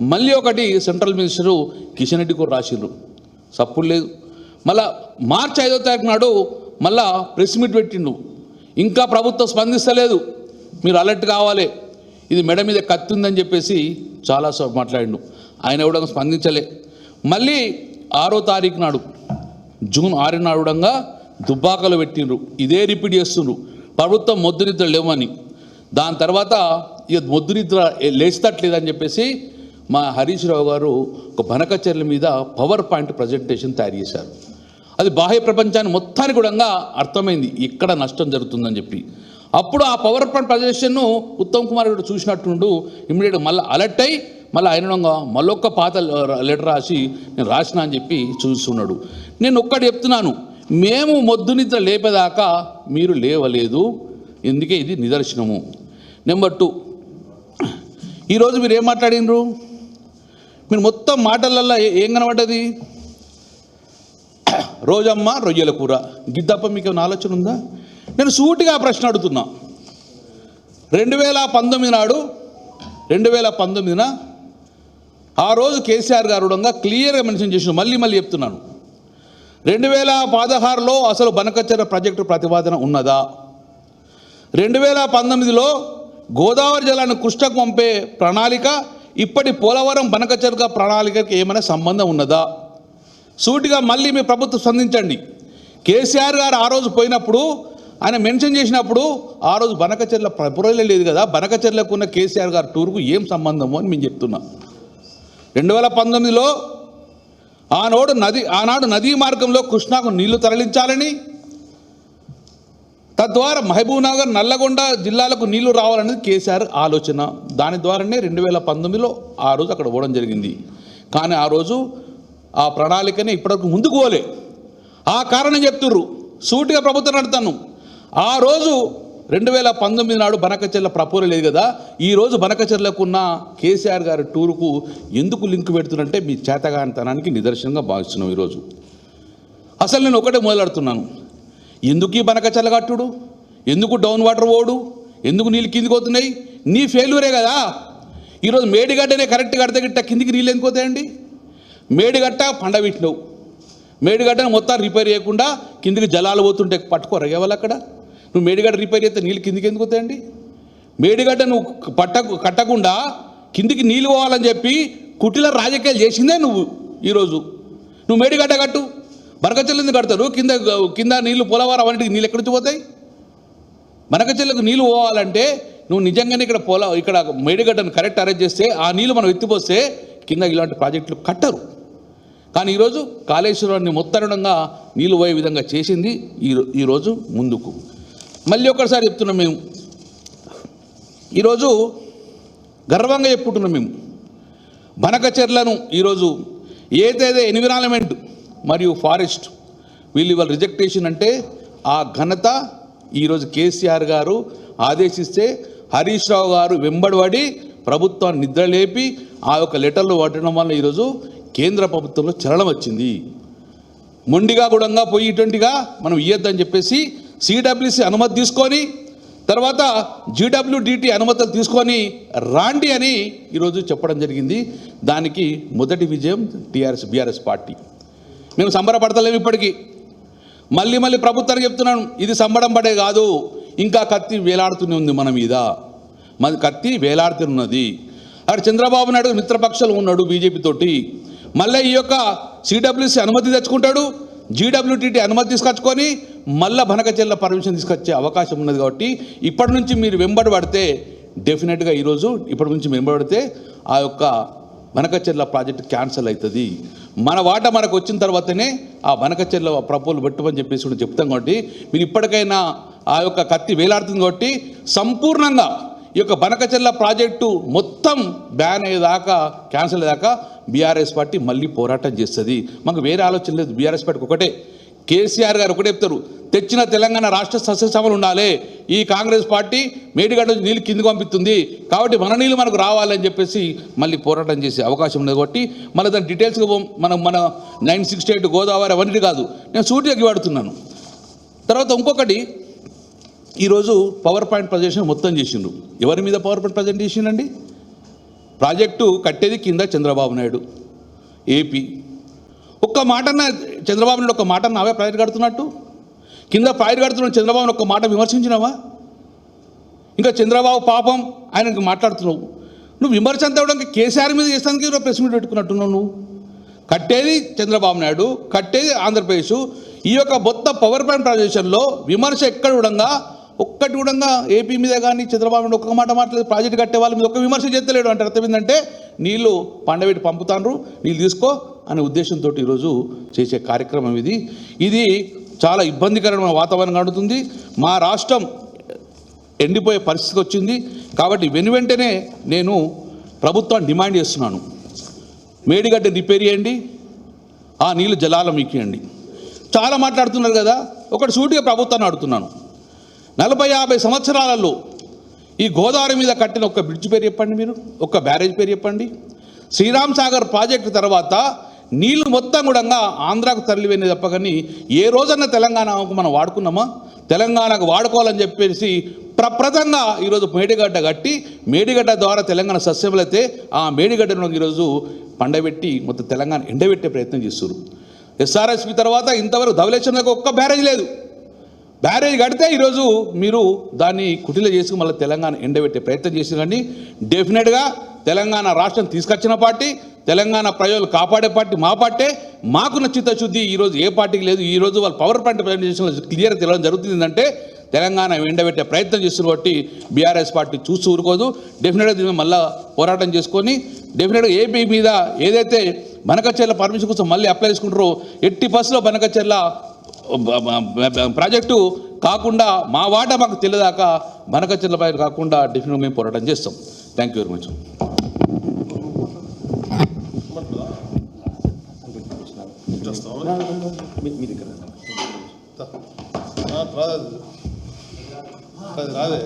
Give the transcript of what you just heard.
మళ్ళీ ఒకటి central minister Kishan Reddy కూడా రాసిండ్రు. సప్పుడు లేదు. మళ్ళా మార్చి ఐదో తారీఖు నాడు మళ్ళా ప్రెస్ మీట్ పెట్టిండు. ఇంకా ప్రభుత్వం స్పందిస్తలేదు. మీరు అలర్ట్ కావాలి. ఇది మెడ మీద కత్తి ఉందని చెప్పేసి చాలాసార్లు మాట్లాడిండు. ఆయన కూడా స్పందించలే. మళ్ళీ ఆరో తారీఖు నాడు జూన్ ఆరు నాడు కూడా దుబ్బాకలు పెట్టిండ్రు. ఇదే రిపీట్ చేస్తుండ్రు. ప్రభుత్వం మొద్దునిద్ర లేవని. దాని తర్వాత ఇక మొద్దునిద్ర లేస్తట్లేదని చెప్పేసి మా హరీష్ రావు గారు ఒక బనకచర్ల మీద పవర్ పాయింట్ ప్రజెంటేషన్ తయారు చేశారు. అది బాహ్య ప్రపంచాన్ని మొత్తానికి కూడా అర్థమైంది ఇక్కడ నష్టం జరుగుతుందని చెప్పి. అప్పుడు ఆ పవర్ పాయింట్ ప్రజెంటేషన్ను ఉత్తమ్ కుమార్ గారు చూసినట్టుండు ఇమ్మీడియట్గా మళ్ళీ అలర్ట్ అయ్యి మళ్ళీ ఆయన మళ్ళొక్క పాత లెటర్ రాసి నేను రాసిన అని చెప్పి చూస్తున్నాడు. నేను ఒక్కటి చెప్తున్నాను మేము మొద్దు నిద్ర లేపేదాకా మీరు లేవలేదు. ఎందుకే ఇది నిదర్శనము? నెంబర్ టూ ఈరోజు మీరు ఏం మాట్లాడినరు? మీరు మొత్తం మాటలల్లో ఏ- ఏం కనబడ్డది? రోజమ్మ రొయ్యల కూర. గిద్దప్ప మీకు ఏమైనా ఆలోచన ఉందా? నేను సూటిగా ప్రశ్న అడుగుతున్నా. రెండు వేల పంతొమ్మిది నాడు రెండు వేల పంతొమ్మిదిన ఆ రోజు కేసీఆర్ గారు క్లియర్గా మెన్షన్ చేసిన మళ్ళీ మళ్ళీ చెప్తున్నాను. రెండు వేల పదహారులో అసలు బనకచ్చర ప్రాజెక్టు ప్రతిపాదన ఉన్నదా? రెండు వేల పంతొమ్మిదిలో గోదావరి జలాన్ని కృష్ణకు పంపే ప్రణాళిక ఇప్పటి పోలవరం బనకచర్గ ప్రణాళికకి ఏమైనా సంబంధం ఉన్నదా? సూటిగా మళ్ళీ మీ ప్రభుత్వం స్పందించండి. కేసీఆర్ గారు ఆ రోజు పోయినప్పుడు ఆయన మెన్షన్ చేసినప్పుడు ఆ రోజు బనకచెర్ల ప్రపురలే లేదు కదా బనకచెర్లకు ఉన్న కేసీఆర్ గారి టూర్కు ఏం సంబంధము అని మేము చెప్తున్నాం. రెండు వేల పంతొమ్మిదిలో ఆనాడు నది ఆనాడు నదీ మార్గంలో కృష్ణాకు నీళ్ళు తరలించాలని తద్వారా మహబూబ్నగర్ నల్లగొండ జిల్లాలకు నీళ్ళు రావాలనేది కేసీఆర్ ఆలోచన. దాని ద్వారానే రెండు వేల పంతొమ్మిదిలో ఆ రోజు అక్కడ పోవడం జరిగింది. కానీ ఆ రోజు ఆ ప్రణాళికని ఇప్పటివరకు ముందుకు పోలే. ఆ కారణం చెప్తుర్రు. సూటిగా ప్రభుత్వం నడుతాను. ఆ రోజు రెండు వేల పంతొమ్మిది నాడు బనకచెర్ల ప్రపోజల్ లేదు కదా. ఈరోజు బనకచెర్లకు ఉన్న కేసీఆర్ గారి టూరుకు ఎందుకు లింక్ పెడుతున్నంటే మీ చేతగానితనానికి నిదర్శనంగా భావిస్తున్నాం ఈరోజు. అసలు నేను ఒకటే మొదలాడుతున్నాను. ఎందుకు ఈ బనక కట్టుడు ఎందుకు డౌన్ వాటర్ ఓడు ఎందుకు నీళ్ళు కిందికి పోతున్నాయి? నీ ఫెయిల్యూరే కదా. ఈరోజు మేడిగడ్డనే కరెక్ట్ కడితే గిట్ట కిందికి నీళ్ళు ఎందుకు పోతాయండి? మేడిగట్ట పండబెట్టినవు మేడిగడ్డను మొత్తం రిపేర్ చేయకుండా కిందికి జలాలు పోతుంటే పట్టుకోరా ఎవరు అక్కడ? నువ్వు మేడిగడ్డ రిపేర్ చేస్తే నీళ్ళు కిందికి ఎందుకు పోతాయండి? మేడిగడ్డ నువ్వు పట్టకు కట్టకుండా కిందికి నీళ్ళు పోవాలని చెప్పి కుటిల రాజకీయాలు చేసిందే నువ్వు ఈరోజు. నువ్వు మేడిగడ్డ కట్టు. బనకచెల్లింది కడతారు కింద కింద నీళ్ళు పోలవరం అన్నిటికి నీళ్ళు ఎక్కడి నుంచి పోతాయి? బనకచెల్లకు నీళ్ళు పోవాలంటే నువ్వు నిజంగానే ఇక్కడ పోల ఇక్కడ మేడిగడ్డను కరెక్ట్ అరేంజ్ చేస్తే ఆ నీళ్ళు మనం ఎత్తిపోస్తే కింద ఇలాంటి ప్రాజెక్టులు కట్టరు. కానీ ఈరోజు కాళేశ్వరాన్ని మొత్తరుణంగా నీళ్ళు పోయే విధంగా చేసింది ఈ ఈరోజు ముందుకు. మళ్ళీ ఒకసారి చెప్తున్నాం మేము. ఈరోజు గర్వంగా చెప్పుకుంటున్నాం మేము. బనకచెర్లను ఈరోజు ఏదైతే ఎన్విరాన్మెంట్ మరియు ఫారెస్ట్. వీళ్ళు ఇవాళ రిజెక్టేషన్ అంటే ఆ ఘనత ఈరోజు కేసీఆర్ గారు ఆదేశిస్తే హరీష్ రావు గారు వెంబడిపడి ప్రభుత్వాన్ని నిద్రలేపి ఆ యొక్క లెటర్లు పట్టడం వల్ల ఈరోజు కేంద్ర ప్రభుత్వంలో చలనం వచ్చింది. మొండిగా కూడా పోయేటువంటిగా మనం ఇయ్యొద్దని చెప్పేసి సిడబ్ల్యూసి అనుమతి తీసుకొని తర్వాత జీడబ్ల్యూడిటి అనుమతులు తీసుకొని రాండి అని ఈరోజు చెప్పడం జరిగింది. దానికి మొదటి విజయం టీఆర్ఎస్ బీఆర్ఎస్ పార్టీ. మేము సంబరపడతలేము ఇప్పటికీ. మళ్ళీ మళ్ళీ ప్రభుత్వానికి చెప్తున్నాను ఇది సంబడం పడే కాదు ఇంకా కత్తి వేలాడుతూనే ఉంది మన మీద. మన కత్తి వేలాడుతున్నది అక్కడ చంద్రబాబు నాయుడు మిత్రపక్షాలు ఉన్నాడు బీజేపీతోటి మళ్ళీ ఈ యొక్క సిడబ్ల్యూసీ అనుమతి తెచ్చుకుంటాడు జీడబ్ల్యూటీటీ అనుమతి తీసుకొచ్చుకొని మళ్ళా భనకచెల్ల పర్మిషన్ తీసుకొచ్చే అవకాశం ఉన్నది కాబట్టి ఇప్పటి నుంచి మీరు వెంబడి పడితే డెఫినెట్గా ఈరోజు ఇప్పటి నుంచి వెంబడితే ఆ యొక్క బనకచెర్ల ప్రాజెక్ట్ క్యాన్సిల్ అవుతుంది. మన వాట మనకు వచ్చిన తర్వాతనే ఆ బనకచెర్ల ప్రభువులు పెట్టమని చెప్పేసి కూడా చెప్తాం కాబట్టి మీరు ఇప్పటికైనా ఆ యొక్క కత్తి వేలాడుతుంది కాబట్టి సంపూర్ణంగా ఈ యొక్క బనకచెర్ల ప్రాజెక్టు మొత్తం బ్యాన్ అయ్యేదాకా క్యాన్సిల్ అయ్యేదాకా బీఆర్ఎస్ పార్టీ మళ్ళీ పోరాటం చేస్తుంది. మాకు వేరే ఆలోచన లేదు. బీఆర్ఎస్ పార్టీకి ఒకటే. కేసీఆర్ గారు ఒకటే చెప్తారు తెచ్చిన తెలంగాణ రాష్ట్ర సస్యసమలు ఉండాలి. ఈ కాంగ్రెస్ పార్టీ మేడిగడ్డ నుంచి నీళ్ళు కిందికి పంపిస్తుంది. కాబట్టి మన నీళ్ళు మనకు రావాలని చెప్పేసి మళ్ళీ పోరాటం చేసే అవకాశం ఉంది కాబట్టి మళ్ళీ దాని డీటెయిల్స్గా మనం మన నైన్ సిక్స్టీ ఎయిట్ గోదావరి అవన్నీ కాదు. నేను సూటిగా వాడుతున్నాను. తర్వాత ఇంకొకటి ఈరోజు పవర్ పాయింట్ ప్రజెంటేషన్ మొత్తం చేసిండ్రు. ఎవరి మీద పవర్ పాయింట్ ప్రజెంట్ చేసిండండి ప్రాజెక్టు కట్టేది కింద చంద్రబాబు నాయుడు ఏపీ. ఒక్క మాటన్న చంద్రబాబు నాయుడు ఒక్క మాట నావే ప్రాజెక్ట్ కడుతున్నట్టు? కింద ప్రాజెక్ట్ కడుతున్న చంద్రబాబుని ఒక్క మాట విమర్శించినావా? ఇంకా చంద్రబాబు పాపం ఆయనకి మాట్లాడుతున్నావు. నువ్వు విమర్శ అంతా కూడా కేసీఆర్ మీద చేస్తానికి ఈరోజు ప్రెస్ మీట్ పెట్టుకున్నట్టున్నావు నువ్వు. కట్టేది చంద్రబాబు నాయుడు కట్టేది ఆంధ్రప్రదేశ్. ఈ యొక్క మొత్తం పవర్ ప్లాంట్ ప్రాజెక్టులో విమర్శ ఎక్కడ కూడా ఒక్కటి కూడా ఏపీ మీద కానీ చంద్రబాబు నాయుడు ఒక్క మాట మాట్లాడలేదు ప్రాజెక్ట్ కట్టే వాళ్ళ మీద ఒక్క విమర్శ చేస్తలేడు అంటే అర్థం ఏంటంటే నీళ్ళు పండబెట్టి పంపుతాండ్రు నీళ్ళు తీసుకో అనే ఉద్దేశంతో ఈరోజు చేసే కార్యక్రమం ఇది. ఇది చాలా ఇబ్బందికరమైన వాతావరణం కడుతుంది మా రాష్ట్రం ఎండిపోయే పరిస్థితి వచ్చింది. కాబట్టి వెను వెంటనే నేను ప్రభుత్వాన్ని డిమాండ్ చేస్తున్నాను. మేడిగడ్డ రిపేర్ చేయండి. ఆ నీళ్ళు జలాల మీకేయండి చాలా మాట్లాడుతున్నారు కదా. ఒకటి సూటిగా ప్రభుత్వాన్ని అడుగుతున్నాను. నలభై యాభై సంవత్సరాలలో ఈ గోదావరి మీద కట్టిన ఒక బ్రిడ్జ్ పేరు చెప్పండి మీరు. ఒక బ్యారేజ్ పేరు చెప్పండి. శ్రీరామ్ సాగర్ ప్రాజెక్టు తర్వాత నీళ్ళు మొత్తం కూడా ఆంధ్రాకు తరలిపోయినాయి తప్ప కానీ ఏ రోజన్నా తెలంగాణకు మనం వాడుకున్నామా? తెలంగాణకు వాడుకోవాలని చెప్పేసి ప్రప్రదంగా ఈరోజు మేడిగడ్డ కట్టి మేడిగడ్డ ద్వారా తెలంగాణ సస్యములైతే ఆ మేడిగడ్డను ఈరోజు పండబెట్టి మొత్తం తెలంగాణ ఎండబెట్టే ప్రయత్నం చేస్తున్నారు ఎస్ఆర్ఎస్పి తర్వాత ఇంతవరకు ధవలేశ్వరంలో ఒక్క బ్యారేజ్ లేదు. బ్యారేజ్ కడితే ఈరోజు మీరు దాన్ని కుటిల చేసుకుని మళ్ళీ తెలంగాణ ఎండబెట్టే ప్రయత్నం చేసి కానీ డెఫినెట్గా తెలంగాణ రాష్ట్రం తీసుకొచ్చిన పార్టీ తెలంగాణ ప్రజలు కాపాడే పార్టీ మా పార్టీ. మాకున్న చిత్తశుద్ధి ఈరోజు ఏ పార్టీకి లేదు. ఈరోజు వాళ్ళు పవర్ పాయింట్ ప్రజెంటేషన్లో క్లియర్ తెలియడం జరుగుతుంది. ఏంటంటే తెలంగాణ ఎండబెట్టే ప్రయత్నం చేస్తున్న బట్టి బీఆర్ఎస్ పార్టీ చూసి ఊరుకోదు. డెఫినెట్గా దీని మళ్ళీ మళ్ళా పోరాటం చేసుకొని డెఫినెట్గా ఏపీ మీద ఏదైతే బనకచెర్ల పర్మిషన్ కోసం మళ్ళీ అప్లై చేసుకుంటారో ఎట్టి బస్సులో బనకచెర్ల ప్రాజెక్టు కాకుండా మా వాట మాకు తెలియదాకా బనకచెర్ల పైన కాకుండా డెఫినెట్గా మేము పోరాటం చేస్తాం. థ్యాంక్ యూ వెరీ మచ్ రాదు రాదే